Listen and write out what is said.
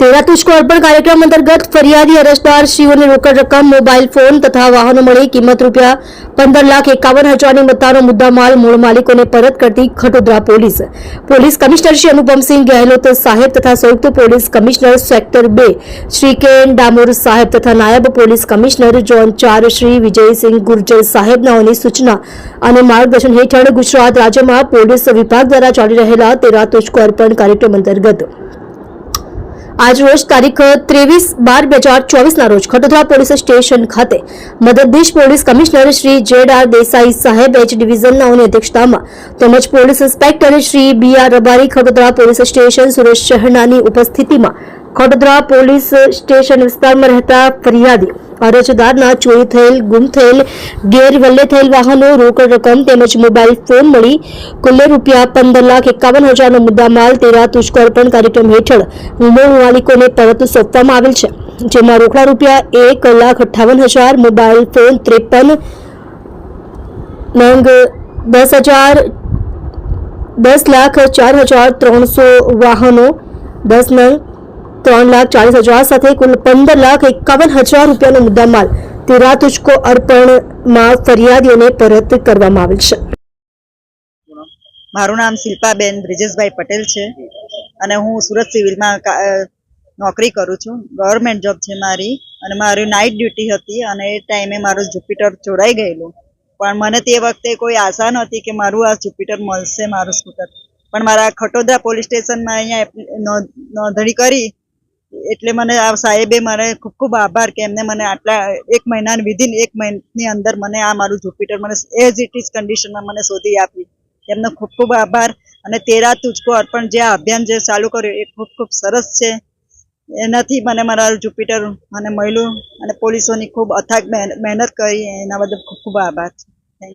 તેરા તુષ્કો અર્પણ કાર્યક્રમ અંતર્ગત ફરિયાદી, અરજદાર શ્રીઓને રોકડ રકમ, મોબાઈલ ફોન તથા વાહનો મળી કિંમત રૂપિયા પંદર લાખ એકાવન હજારની મત્તાનો મુદ્દામાલ મૂળ માલિકોને પરત કરતી Khatodara police. Police commissioner Shri Anupamsinh Gehlot સાહેબ તથા સંયુક્ત પોલીસ કમિશનર સેક્ટર બે, શ્રી કે એન ડામોર સાહેબ તથા નાયબ પોલીસ કમિશનર જોન ચાર શ્રી વિજયસિંહ ગુર્જર સાહેબનાઓની સૂચના અને માર્ગદર્શન હેઠળ ગુજરાત રાજ્યમાં પોલીસ વિભાગ દ્વારા ચાલી રહેલા તેરા અર્પણ કાર્યક્રમ અંતર્ગત આજ રોજ તારીખ ત્રેવીસ બાર બે હજાર ચોવીસના રોજ ખટોદરા પોલીસ સ્ટેશન ખાતે મદદનીશ police commissioner Shri Z R Desai સાહેબ એચ ડિવિઝનનાઓની અધ્યક્ષતામાં તેમજ police inspector Shri B R Rabari Khatodara police station Suresh શહેરનાની ઉપસ્થિતિમાં ખટોદરા પોલીસ સ્ટેશન વિસ્તારમાં રહેતા ફરિયાદી અરજદારના ચોરી થયેલ, ગુમ થયેલ, ગેરવલ્લે થયેલ વાહનો, રોકડ રકમ તેમજ મોબાઈલ ફોન મળી કુલ્લે રૂપિયા પંદર લાખ એકાવન હજારનો મુદ્દામાલ તેરા તુષ્કોર્પણ કાર્યક્રમ હેઠળ વીમો માલિકોને પરત સોંપવામાં આવેલ છે. જેમાં રોકડા રૂપિયા એક લાખ અઠ્ઠાવન હજાર, મોબાઈલ ફોન ત્રેપન નંગ દસ હજાર, દસ લાખ ચાર હજાર ત્રણસો વાહનો, દસ નંગ ત્રણ લાખ ચાલીસ હજાર સાથે કુલ પંદર લાખ એકાવન હજાર રૂપિયાનો મુદ્દામાલ તેરા તુચકો અર્પણમાં ફરિયાદીઓને પરત કરવામાં આવેલ છે. મારું નામ શિલ્પાબેન બ્રિજેશભાઈ પટેલ છે અને હું સુરત સિવિલમાં નોકરી કરું છું. ગવર્મેન્ટ જોબ છે મારી અને મારી નાઇટ ડ્યુટી હતી અને એ ટાઈમે મારું જુપિટર ચોરાઈ ગયેલું. પણ મને તે વખતે કોઈ આશા નહોતી કે મારું આ જુપિટર મળશે મારું સ્કૂટર. પણ મારા ખટોદરા પોલીસ સ્ટેશનમાં અહીંયા નોંધણી કરી એટલે મને આ સાહેબે મને ખૂબ ખૂબ આભાર કે એમને મને આટલા એક મહિના વિધિન એક મહિનાની અંદર મને આ મારું જુપિટર મને એઝ ઇટ ઇઝ કન્ડિશનમાં મને શોધી આપી. એમનો ખૂબ ખૂબ આભાર અને તેરા તુજકો અર્પણ જે આ અભિયાન જે ચાલુ કર્યું એ ખૂબ ખૂબ સરસ છે. એનાથી મને મારા જુપિટર મને મળ્યું અને પોલીસોની ખૂબ અથાગ મહેન- મહેનત કરી, એના બદલ ખૂબ ખૂબ આભાર છે.